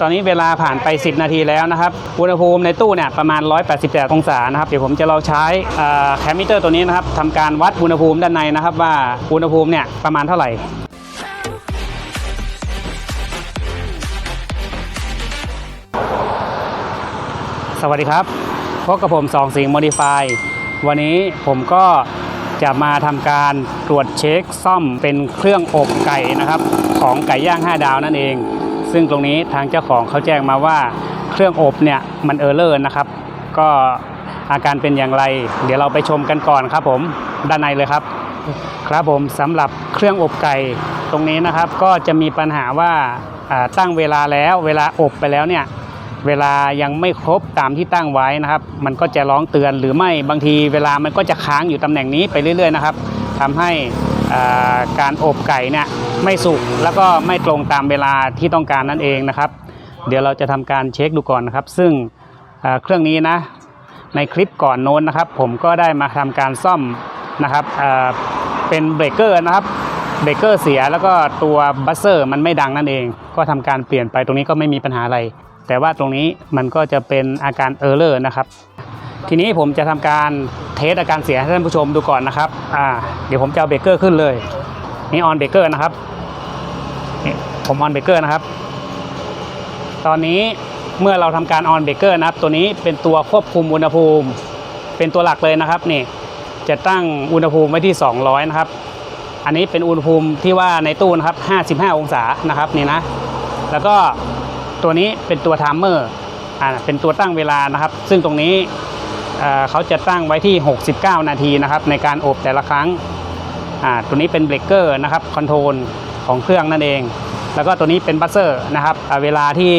ตอนนี้เวลาผ่านไป 10 นาทีแล้วนะครับ อุณหภูมิในตู้เนี่ยประมาณ 188 องศานะครับ เดี๋ยวผมจะเราใช้แคมมิเตอร์ตัวนี้นะครับทำการวัดอุณหภูมิด้านในนะครับว่าอุณหภูมิเนี่ยประมาณเท่าไหร่สวัสดีครับพบกับผมสองสิงโมดิฟายวันนี้ผมก็จะมาทำการตรวจเช็คซ่อมเป็นเครื่องอบไก่นะครับ ของไก่ย่าง 5 ดาวนั่นเอง ซึ่งตรงนี้ทางเจ้าของเขาแจ้งมาว่าเครื่องอบเนี่ยมันเออร์เลอร์นะครับ ก็อาการเป็นอย่างไร เดี๋ยวเราไปชมกันก่อนครับผมด้านในเลยครับ ครับผมสำหรับเครื่องอบไก่ตรงนี้นะครับก็จะมีปัญหาว่าตั้งเวลาแล้วเวลาอบไปแล้วเนี่ยเวลายังไม่ครบตามที่ตั้งไว้นะครับ มันก็จะร้องเตือนหรือไม่บางทีเวลามันก็จะค้างอยู่ตำแหน่งนี้ไปเรื่อย ๆ นะครับทำให้การอบไก่เนี่ย ไม่สุกแล้วก็ไม่ตรงตามเวลาที่ต้องการนั่นเองนะครับ เดี๋ยวเราจะทำการเช็คดูก่อนนะครับ ซึ่งเครื่องนี้นะในคลิปก่อนโน้นนะครับ ผมก็ได้มาทำการซ่อมนะครับเป็นเบรกเกอร์นะครับเบรกเกอร์เสียแล้วก็ตัวบัสเซอร์มันไม่ดังนั่นเอง ก็ทำการเปลี่ยนไปตรงนี้ก็ไม่มีปัญหาอะไร แต่ว่าตรงนี้มันก็จะเป็นอาการเออร์เลอร์นะครับ ทีนี้ผมจะทำการเทสอาการเสียให้ท่านผู้ชมดูก่อนนะครับอ่าเดี๋ยวผมจะเอาเบรกเกอร์ขึ้นเลยนี่ออนเบรกเกอร์นะครับ ผมออนเบรเกอร์นะครับ ตอนนี้เมื่อเราทำการออนเบรเกอร์นะครับ ตัวนี้เป็นตัวควบคุมอุณหภูมิ เป็นตัวหลักเลยนะครับนี่จะตั้งอุณหภูมิไว้ที่ 200 นะครับ อันนี้เป็นอุณหภูมิที่ว่าในตู้นะครับ 55 องศานะครับนี่นะ แล้วก็ตัวนี้เป็นตัวไทม์เมอร์อ่าเป็นตัวตั้งเวลานะครับ ซึ่งตรงนี้เเขาจะตั้งไว้ที่ 69 นาทีนะครับ ในการอบแต่ละครั้งอ่าตัวนี้เป็นเบรกเกอร์นะครับคอนโทรลของเครื่องนั่นเอง แล้วก็ตัวนี้เป็นบัสเซอร์นะครับเวลาที่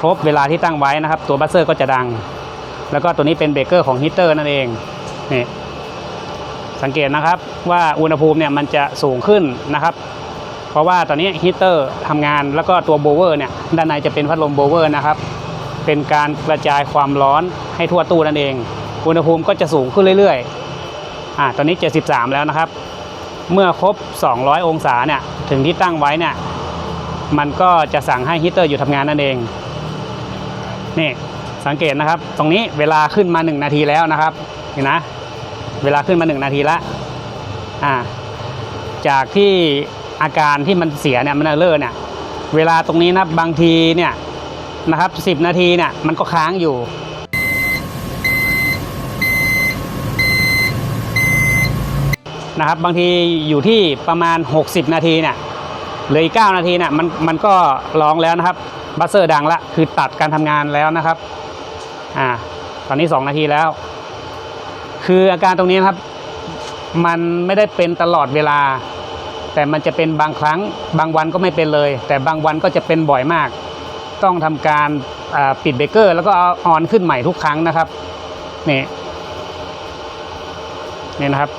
ครบเวลาที่ตั้งไว้นะครับ ตัวบัสเซอร์ก็จะดัง แล้วก็ตัวนี้เป็นเบรกเกอร์ของฮีเตอร์นั่นเองนี่สังเกตนะครับว่าอุณหภูมิเนี่ยมันจะสูงขึ้นนะครับ เพราะว่าตอนนี้ฮีเตอร์ทำงานแล้วก็ตัวโบเวอร์เนี่ยด้านในจะเป็นพัดลมโบเวอร์นะครับ เป็นการกระจายความร้อนให้ทั่วตู้นั่นเอง อุณหภูมิก็จะสูงขึ้นเรื่อยๆอ่าตอนนี้ 73 แล้วนะครับ เมื่อครบ 200 องศาเนี่ยถึงที่ตั้งไว้เนี่ย มันก็จะสั่งให้ฮีเตอร์อยู่ทำงานนั่นเอง นี่สังเกตนะครับ ตรงนี้เวลาขึ้นมา 1 นาทีแล้วนะครับเห็นนะ เวลาขึ้นมา 1 นาทีละอ่าจากที่อาการที่มันเสียเนี่ยมันเออร์เลอร์เนี่ยเวลาตรงนี้นะบางทีเนี่ยนะครับ10นาทีเนี่ยมันก็ค้างอยู่นะครับบางทีอยู่ที่ประมาณ 60 นาทีเนี่ย เหลืออีก 9 นาทีเนี่ยมันมันก็ร้องแล้วนะครับบัสเซอร์ดังละคือตัดการทำงานแล้วนะครับอ่าตอนนี้ 2 นาทีแล้ว คืออาการตรงนี้นะครับ มันไม่ได้เป็นตลอดเวลา แต่มันจะเป็นบางครั้งบางวันก็ไม่เป็นเลย แต่บางวันก็จะเป็นบ่อยมาก ต้องทำการปิดเบรกเกอร์ แล้วก็เอาออนขึ้นใหม่ทุกครั้งนะครับนี่นี่นะครับ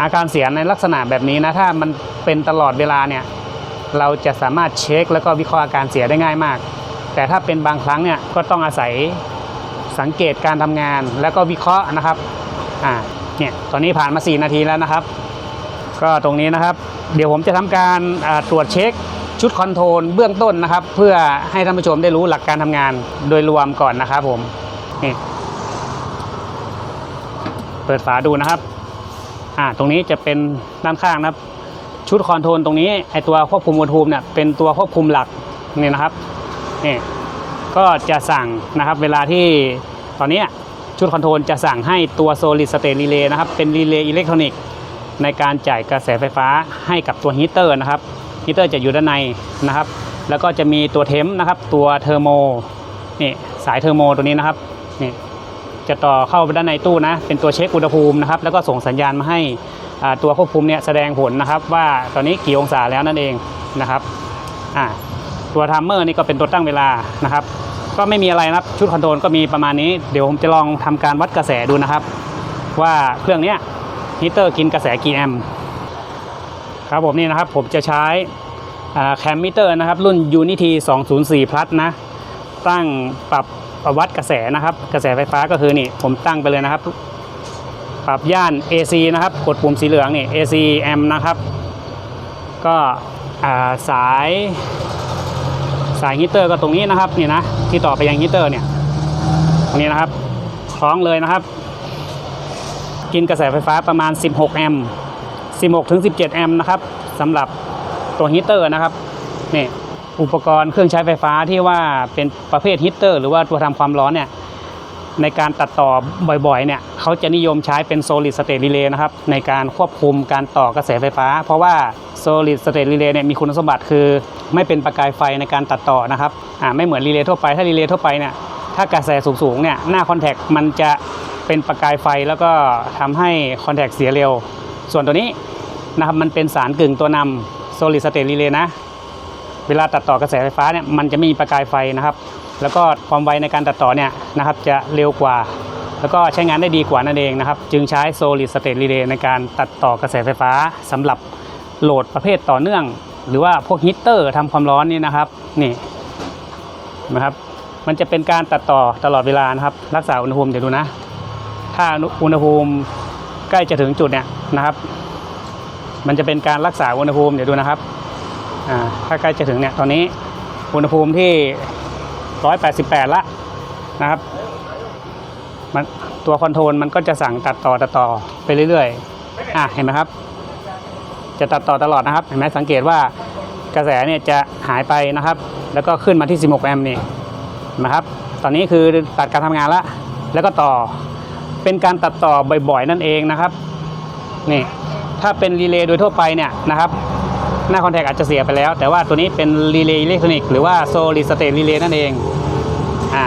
อาการเสียในลักษณะแบบนี้นะถ้ามันเป็นตลอดเวลาเนี่ย เราจะสามารถเช็คแล้วก็วิเคราะห์อาการเสียได้ง่ายมาก แต่ถ้าเป็นบางครั้งเนี่ยก็ต้องอาศัยสังเกตการทำงานแล้วก็วิเคราะห์นะครับอ่าเนี่ยตอนนี้ผ่านมา 4 นาทีแล้วนะครับ ก็ตรงนี้นะครับ เดี๋ยวผมจะทำการตรวจเช็คชุดคอนโทรลเบื้องต้นนะครับ เพื่อให้ท่านผู้ชมได้รู้หลักการทำงานโดยรวมก่อนนะครับผมนี่เปิดฝาดูนะครับอ่าตรงนี้จะเป็นด้านข้างนะครับ ชุดคอนโทรลตรงนี้ไอตัวควบคุมอุณหภูมิเนี่ยเป็นตัวควบคุมหลักนี่นะครับนี่ก็จะสั่งนะครับเวลาที่ตอนนี้ชุดคอนโทรลจะสั่งให้ตัว solid state relay นะครับเป็นรีเลย์อิเล็กทรอนิกส์ในการจ่ายกระแสไฟฟ้าให้กับตัวฮีเตอร์นะครับฮีเตอร์จะอยู่ด้านในนะครับ แล้วก็จะมีตัวเทมนะครับ ตัวเทอร์โมนี่สายเทอร์โมตัวนี้นะครับนี่จะต่อเข้าไปด้านในตู้นะ เป็นตัวเช็คอุณหภูมินะครับ แล้วก็ส่งสัญญาณมาให้ ตัวควบคุมเนี่ยแสดงผลนะครับว่าตอนนี้กี่องศาแล้วนั่นเองนะครับตัวไทม์เมอร์นี่ก็เป็นตัวตั้งเวลานะครับก็ไม่มีอะไรนะครับชุดคอนโทรลก็มีประมาณนี้เดี๋ยวผมจะลองทำการวัดกระแสดูนะครับ ว่าเครื่องนี้ฮีเตอร์กินกระแสกี่แอมป์ครับผมนี่นะครับผมจะใช้แคมมิเตอร์นะครับรุ่น Unity 204 plus นะ ตั้งปรับวัดกระแสนะครับ กระแสไฟฟ้าก็คือนี่ผมตั้งไปเลยนะครับ ปรับย่าน AC นะครับ กดปุ่มสีเหลืองนี่ AC M นะครับ ก็าสายสายฮีเตอร์ก็ตรงนี้นะครับนี่นะที่ต่อไปยังฮีเตอร์เนี่ยตรงนี้นะครับคล้องเลยนะครับ กินกระแสไฟฟ้าประมาณ 16 แอมป์16ถึง17 แอมป์นะครับสำหรับตัวฮีเตอร์นะครับนี่อุปกรณ์เครื่องใช้ไฟฟ้าที่ว่าเป็นประเภทฮีเตอร์ หรือว่าตัวทำความร้อนเนี่ย ในการตัดต่อบ่อยๆเนี่ยเขาจะนิยมใช้เป็น solid state relay นะครับ ในการควบคุมการต่อกระแสไฟฟ้า เพราะว่า solid state relay เนี่ยมีคุณสมบัติคือ ไม่เป็นประกายไฟในการตัดต่อนะครับอ่าไม่เหมือนรีเลย์ทั่วไปถ้ารีเลย์ทั่วไปเนี่ยถ้ากระแสสูงๆเนี่ยหน้าคอนแทคมันจะเป็นประกายไฟแล้วก็ทำให้คอนแทคเสียเร็ว ส่วนตัวนี้นะครับมันเป็นสารกึ่งตัวนำ solid state relay นะ เวลาตัดต่อกระแสไฟฟ้าเนี่ยมันจะไม่มีประกายไฟนะครับ แล้วก็ความไวในการตัดต่อเนี่ยนะครับจะเร็วกว่า แล้วก็ใช้งานได้ดีกว่านั่นเองนะครับ จึงใช้ solid state relay ในการตัดต่อกระแสไฟฟ้าสำหรับโหลดประเภทต่อเนื่อง หรือว่าพวกฮีตเตอร์ทำความร้อนนี่นะครับนี่นะครับมันจะเป็นการตัดต่อตลอดเวลานะครับ รักษาอุณหภูมิเดี๋ยวดูนะ ถ้าอุณหภูมิใกล้จะถึงจุดเนี่ยนะครับ มันจะเป็นการรักษาอุณหภูมิเดี๋ยวดูนะครับอ่าถ้าใกล้จะถึงเนี่ยตอนนี้อุณหภูมิที่ 188 ละนะครับมันตัวคอนโทรลมันก็จะสั่งตัดต่อตัดต่อไปเรื่อยๆอะเห็นไหมครับ จะตัดต่อตลอดนะครับ เห็นไหมสังเกตว่ากระแสเนี่ยจะหายไปนะครับ แล้วก็ขึ้นมาที่ 16 แอมป์นี่นะครับ ตอนนี้คือตัดการทำงานละแล้วก็ต่อเป็นการตัดต่อบ่อยๆ นั่นเองนะครับนี่ถ้าเป็นรีเลย์โดยทั่วไปเนี่ยนะครับ หน้าคอนแทคอาจจะเสียไปแล้ว แต่ว่าตัวนี้เป็นรีเลย์อิเล็กทรอนิกส์หรือว่าโซลิดสเตทรีเลย์นั่นเองอ่า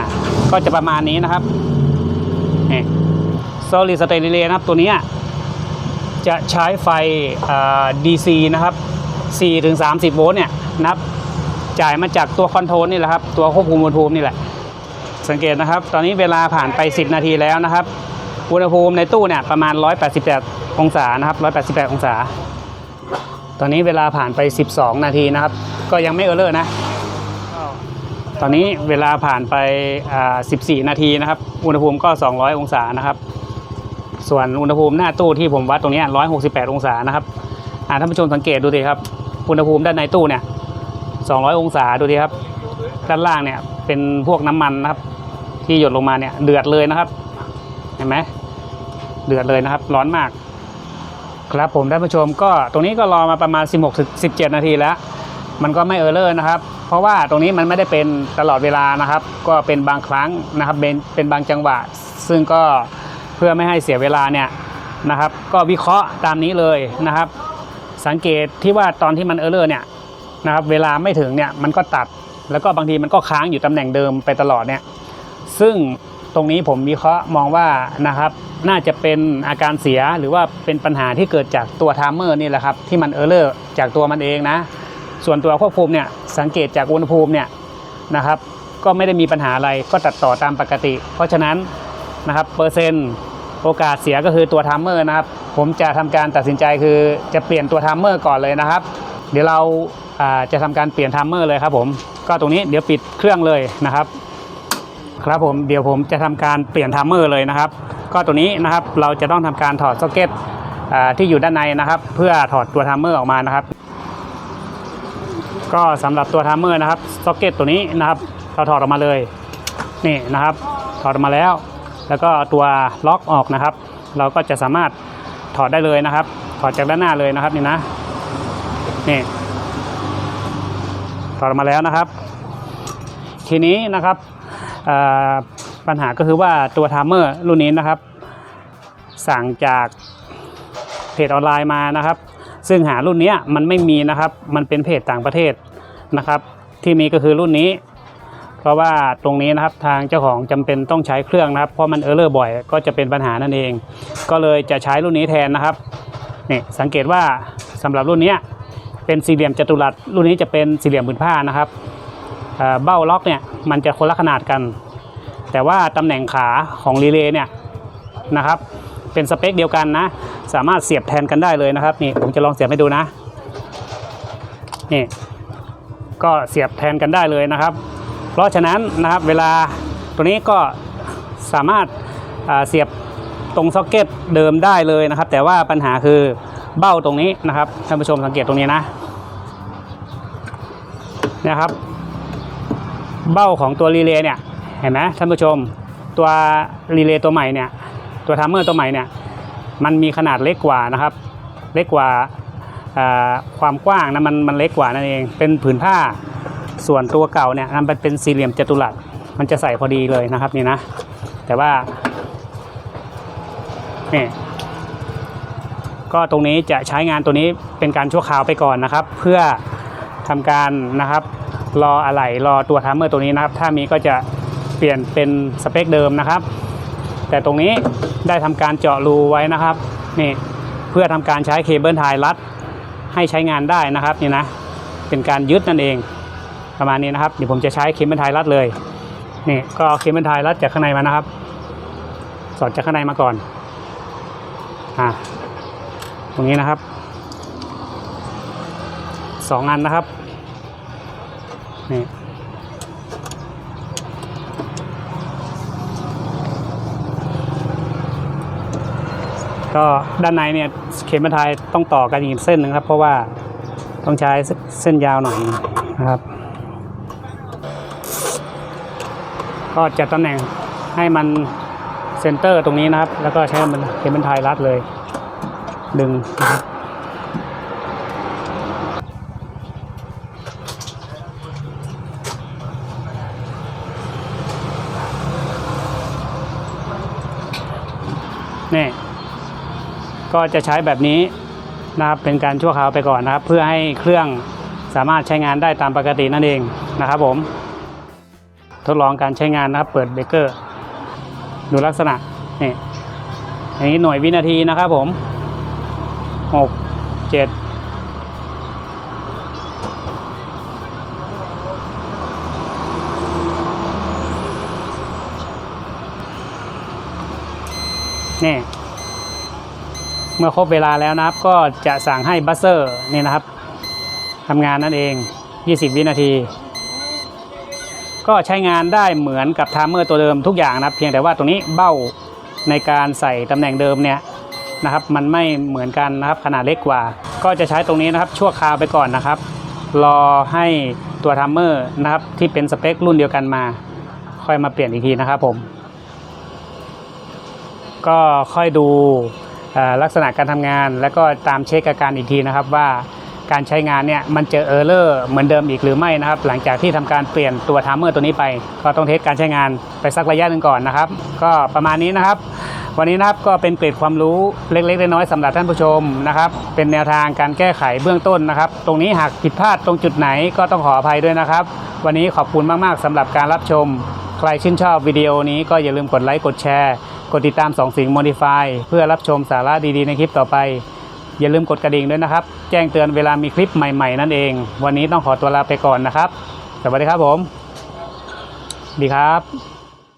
ก็จะประมาณนี้นะครับนี่โซลิดสเตทรีเลย์นะครับตัวนี้จะใช้ไฟอ่า DC นะครับ4ถึง30 โวลต์เนี่ยนับจ่ายมาจากตัวคอนโทรลนี่แหละครับ ตัวควบคุมอุณหภูมินี่แหละ สังเกตนะครับ ตอนนี้เวลาผ่านไป 10 นาทีแล้วนะครับ อุณหภูมิในตู้เนี่ยประมาณ 188 องศานะครับ 188 องศา ตอนนี้เวลาผ่านไป 12 นาทีนะครับ ก็ยังไม่เออร์เลอร์นะ ตอนนี้เวลาผ่านไป 14 นาทีนะครับ อุณหภูมิก็ 200 องศานะครับ ส่วนอุณหภูมิหน้าตู้ที่ผมวัดตรงนี้ 168 องศานะครับอ่าท่านผู้ชมสังเกตดูดิครับ อุณหภูมิด้านในตู้เนี่ย 200 องศาดูดิครับ ด้านล่างเนี่ยเป็นพวกน้ำมันนะครับ ที่หยดลงมาเนี่ยเดือดเลยนะครับ เห็นไหมเดือดเลยนะครับ ร้อนมาก ครับผมท่านผู้ชมก็ตรงนี้ก็รอมาประมาณ 16ถึง17 นาทีแล้ว มันก็ไม่เออร์เลอร์นะครับ เพราะว่าตรงนี้มันไม่ได้เป็นตลอดเวลานะครับ ก็เป็นบางครั้งนะครับเป็นเป็นบางจังหวะ ซึ่งก็เพื่อไม่ให้เสียเวลาเนี่ยนะครับ ก็วิเคราะห์ตามนี้เลยนะครับ สังเกตที่ว่าตอนที่มันเออร์เลอร์เนี่ยนะครับเวลาไม่ถึงเนี่ยมันก็ตัด แล้วก็บางทีมันก็ค้างอยู่ตำแหน่งเดิมไปตลอดเนี่ยซึ่ง ตรงนี้ผมวิเคราะห์มองว่านะครับ น่าจะเป็นอาการเสียหรือว่าเป็นปัญหาที่เกิดจากตัวไทม์เมอร์นี่แหละครับ ที่มันเออร์เลอร์จากตัวมันเองนะ ส่วนตัวควบคุมเนี่ยสังเกตจากอุณหภูมิเนี่ยนะครับ ก็ไม่ได้มีปัญหาอะไรก็ตัดต่อตามปกติ เพราะฉะนั้นนะครับเปอร์เซ็นต์โอกาสเสียก็คือตัวไทม์เมอร์นะครับ ผมจะทำการตัดสินใจคือจะเปลี่ยนตัวไทม์เมอร์ก่อนเลยนะครับ เดี๋ยวเราจะทำการเปลี่ยนไทม์เมอร์เลยครับผมก็ตรงนี้เดี๋ยวปิดเครื่องเลยนะครับ ครับผมเดี๋ยวผมจะทำการเปลี่ยนไทม์เมอร์เลยนะครับ ก็ตัวนี้นะครับเราจะต้องทำการถอดซ็อกเก็ตที่อยู่ด้านในนะครับ เพื่อถอดตัวไทม์เมอร์ออกมานะครับ ก็สำหรับตัวไทม์เมอร์นะครับซ็อกเก็ตตัวนี้นะครับ เราถอดออกมาเลยนี่นะครับ ถอดออกมาแล้ว แล้วก็ตัวล็อกออกนะครับ เราก็จะสามารถถอดได้เลยนะครับ ถอดจากด้านหน้าเลยนะครับนี่นะนี่ถอดออกมาแล้วนะครับ ทีนี้นะครับ ปัญหาก็คือว่าตัวไทม์เมอร์รุ่นนี้นะครับ สั่งจากเพจออนไลน์มานะครับ ซึ่งหารุ่นนี้มันไม่มีนะครับ มันเป็นเพจต่างประเทศนะครับ ที่มีก็คือรุ่นนี้ เพราะว่าตรงนี้นะครับทางเจ้าของจำเป็นต้องใช้เครื่องนะครับ เพราะมันเออร์เลอร์บ่อยก็จะเป็นปัญหานั่นเอง ก็เลยจะใช้รุ่นนี้แทนนะครับนี่สังเกตว่าสำหรับรุ่นนี้เป็นสี่เหลี่ยมจัตุรัสรุ่นนี้จะเป็นสี่เหลี่ยมผืนผ้านะครับ เบ้าล็อกเนี่ยมันจะคนละขนาดกัน แต่ว่าตำแหน่งขาของรีเลย์เนี่ยนะครับเป็นสเปคเดียวกันนะ สามารถเสียบแทนกันได้เลยนะครับนี่ผมจะลองเสียบให้ดูนะนี่ก็เสียบแทนกันได้เลยนะครับ เพราะฉะนั้นนะครับเวลาตัวนี้ก็สามารถาเสียบตรงซ็อกเก็ตเดิมได้เลยนะครับ แต่ว่าปัญหาคือเบ้าตรงนี้นะครับท่านผู้ชมสังเกตตรงนี้นะนะครับ เบ้าของตัวรีเลย์เนี่ยเห็นไหมท่านผู้ชมตัวรีเลย์ตัวใหม่เนี่ยตัวทัมเมอร์ตัวใหม่เนี่ยมันมีขนาดเล็กกว่านะครับ เล็กกว่าความกว้างนะมันมันเล็กกว่านั่นเอง เป็นผืนผ้าส่วนตัวเก่าเนี่ยมันเป็นสี่เหลี่ยมจัตุรัสมันจะใส่พอดีเลยนะครับนี่นะ แต่ว่านี่ก็ตรงนี้จะใช้งานตัวนี้เป็นการชั่วคราวไปก่อนนะครับ เพื่อทำการนะครับ รออะไหล่รอตัวทัมเมอร์ตัวนี้นะครับ ถ้ามีก็จะเปลี่ยนเป็นสเปคเดิมนะครับ แต่ตรงนี้ได้ทำการเจาะรูไว้นะครับนี่เพื่อทำการใช้เคเบิลไทยรัดให้ใช้งานได้นะครับนี่นะเป็นการยึดนั่นเองประมาณนี้นะครับเดี๋ยวผมจะใช้เคเบิลไทยรัดเลยนี่ก็เอาเคเบิลไทยรัดจากข้างในมานะครับ สอดจากข้างในมาก่อนอ่าตรงนี้นะครับสองอันนะครับ นี่ก็ด้านในเนี่ยเข็มบรรทายต้องต่อกันอีกเส้นหนึ่งครับ เพราะว่าต้องใช้เส้นยาวหน่อยนะครับ ก็จัดตำแหน่งให้มันเซนเตอร์ตรงนี้นะครับ แล้วก็ใช้มันเข็มบรรทายรัดเลย ดึงนะครับนี่ ก็จะใช้แบบนี้นะครับเป็นการชั่วคราวไปก่อนนะครับ เพื่อให้เครื่องสามารถใช้งานได้ตามปกตินั่นเองนะครับผม ทดลองการใช้งานนะครับ เปิดเบรกเกอร์ ดูลักษณะนี่อันนี้หน่วยวินาทีนะครับผมหกเจ็ดนี่ เมื่อครบเวลาแล้วนะครับ ก็จะสั่งให้บัสเซอร์นี่นะครับทำงานนั่นเอง 20 วินาที ก็ใช้งานได้เหมือนกับไทม์เมอร์ตัวเดิมทุกอย่างนะครับ เพียงแต่ว่าตรงนี้เบ้าในการใส่ตำแหน่งเดิมเนี่ยนะครับ มันไม่เหมือนกันนะครับขนาดเล็กกว่า ก็จะใช้ตรงนี้นะครับชั่วคราวไปก่อนนะครับ รอให้ตัวไทม์เมอร์นะครับที่เป็นสเปครุ่นเดียวกันมา ค่อยมาเปลี่ยนอีกทีนะครับผม ก็ค่อยดู ลักษณะการทำงาน แล้วก็ตามเช็คอาการอีกทีนะครับว่าการใช้งานเนี่ยมันเจอเออร์เลอร์เหมือนเดิมอีกหรือไม่นะครับ หลังจากที่ทำการเปลี่ยนตัวไทม์เมอร์ตัวนี้ไป ก็ต้องเทสการใช้งานไปสักระยะหนึ่งก่อนนะครับ ก็ประมาณนี้นะครับ วันนี้นะครับก็เป็นเกร็ดความรู้เล็กๆน้อยๆสำหรับท่านผู้ชมนะครับ เป็นแนวทางการแก้ไขเบื้องต้นนะครับ ตรงนี้หากผิดพลาดตรงจุดไหนก็ต้องขออภัยด้วยนะครับ วันนี้ขอบคุณมากๆสำหรับการรับชม ใครชื่นชอบวิดีโอนี้ก็อย่าลืมกดไลค์กดแชร์ กดติดตามสองสิ่ง Modify เพื่อรับชมสาระดีๆในคลิปต่อไป อย่าลืมกดกระดิ่งด้วยนะครับ แจ้งเตือนเวลามีคลิปใหม่ๆนั่นเอง วันนี้ต้องขอตัวลาไปก่อนนะครับ สวัสดีครับผม ดีครับ